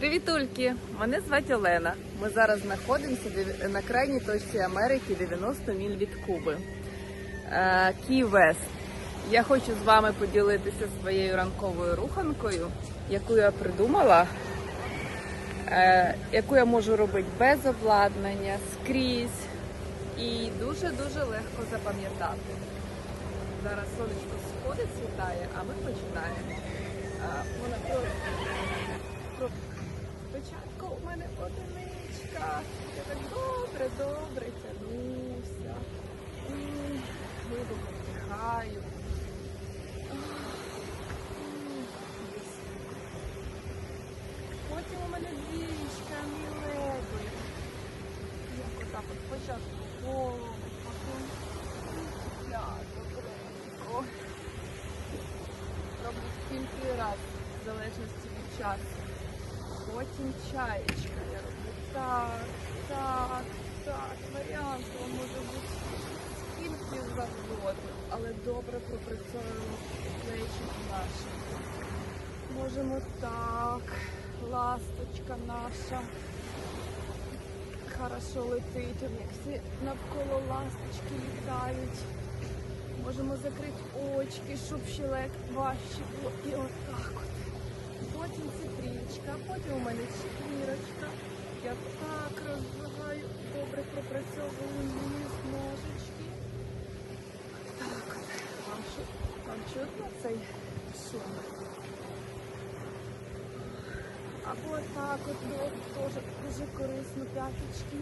Привітульки! Мене звати Олена. Ми зараз знаходимося на крайній точці Америки 90 міль від Куби. Кі Вест. Я хочу з вами поділитися своєю ранковою руханкою, яку я придумала, е, яку я можу робити без обладнання, скрізь і дуже-дуже легко запам'ятати. Зараз сонечко сходить, світає, а ми починаємо. А, Вона про, про Спочатку у мене одиничка. Я так добре, добре тянуся. М, Глибоко вдихаю. Потім у мене двічка, мілеби. Як отак от спочатку голову, потім п'ятку, крепко. Роблю скільки раз, в залежності від часу. Потім чаєчка. Я роблю так, так, так. Варіантів може бути скільки завгодно, але добре пропрацьовуємо плечики наші. Можемо так. Ласточка наша. Хорошо летить, як всі навколо ласточки літають. Можемо закрити очки, щоб ще лек важче було. І отак от. Потім цитрічка, потім у мене четвірочка. Я так роздвигаю, добре пропрацьовую низ ножички. Так от. Вам, чу- вам чутно цей шум? Або так от до- теж дуже корисно п'яточки.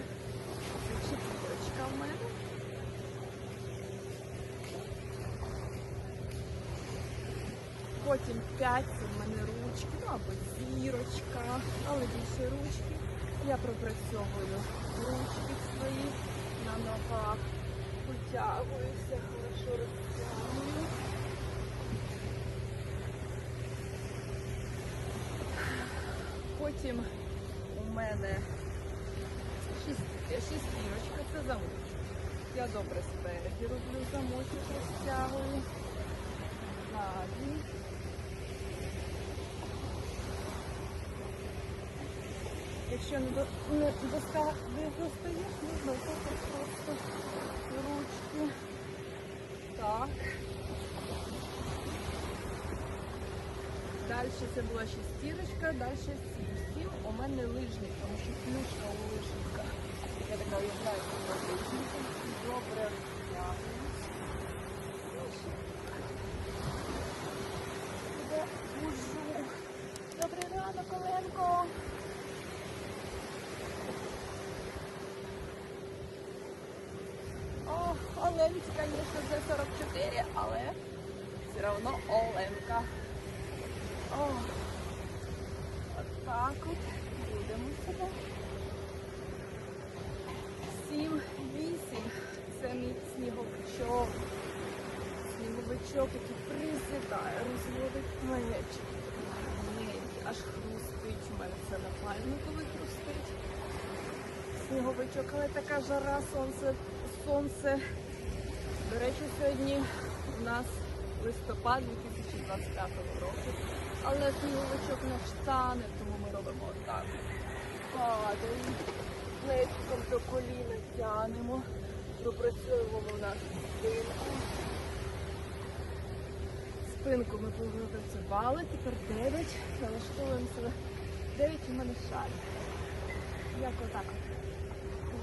Це четвірочка в мене. Потім 5 це в мене ручки, ну або зірочка, але більше ручки. Я пропрацьовую ручки свої на ногах, витягуюся, хорошо розтягую. Потім у мене шістірочка, це замочок. Я добре спереді роблю замочок, розтягую. Ззаді. Якщо не, до, не, достаєш, можна отак просто ручки. Так. Далі це була шестірочка, далі сім. У мене лижник, тому що плюшка у лижника. Я така уявляю, що. Добре Оленці, звісно, вже 44, але все одно Оленка. О, от так от будемо себе. Сім, вісім. Це мій сніговичок. Сніговичок, який присідає, розводить. Ні, аж хрустить. У мене це на пальниковий хрустить. Сніговичок, але така жара, сонце, сонце. До речі, сьогодні у нас листопад 2025 року. Але сніговичок не встане, тому ми робимо отак. Падаємо, плечком до коліна тянемо, пропрацьовуємо нашу спинку. Спинку ми попрацювали, тепер 9. Налаштовуємо себе. 9 у мене шаль. Як отак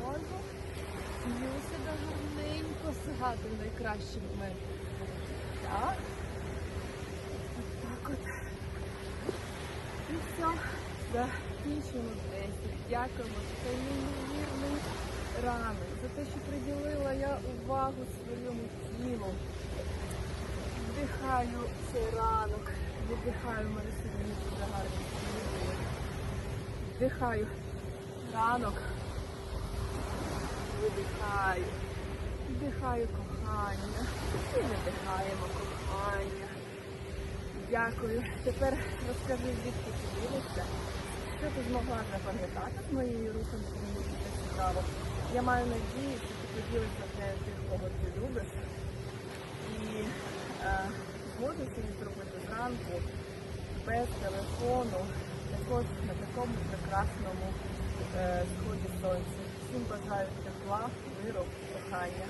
от. Можу. Б'ю себе гарненько, згадую найкращі моменти. Так. От так от. І все. Закінчуємо 10. Дякуємо цей неймовірний ранок, за те, що приділила я увагу своєму тілу. Вдихаю цей ранок, видихаю, мене сьогодні дуже сили. Вдихаю ранок, видихаю, вдихаю кохання і видихаємо кохання. Дякую. Тепер розкажи, звідки ти дивишся, що ти змогла запам'ятати з моєї руханки, мені дуже цікаво. Я маю надію, що ти поділишся з нею тих, кого ти любиш. І е, зможеш її зробити зранку без телефону, сход на такому прекрасному е, сході сонця. Всім бажаю тепла, миру, кохання.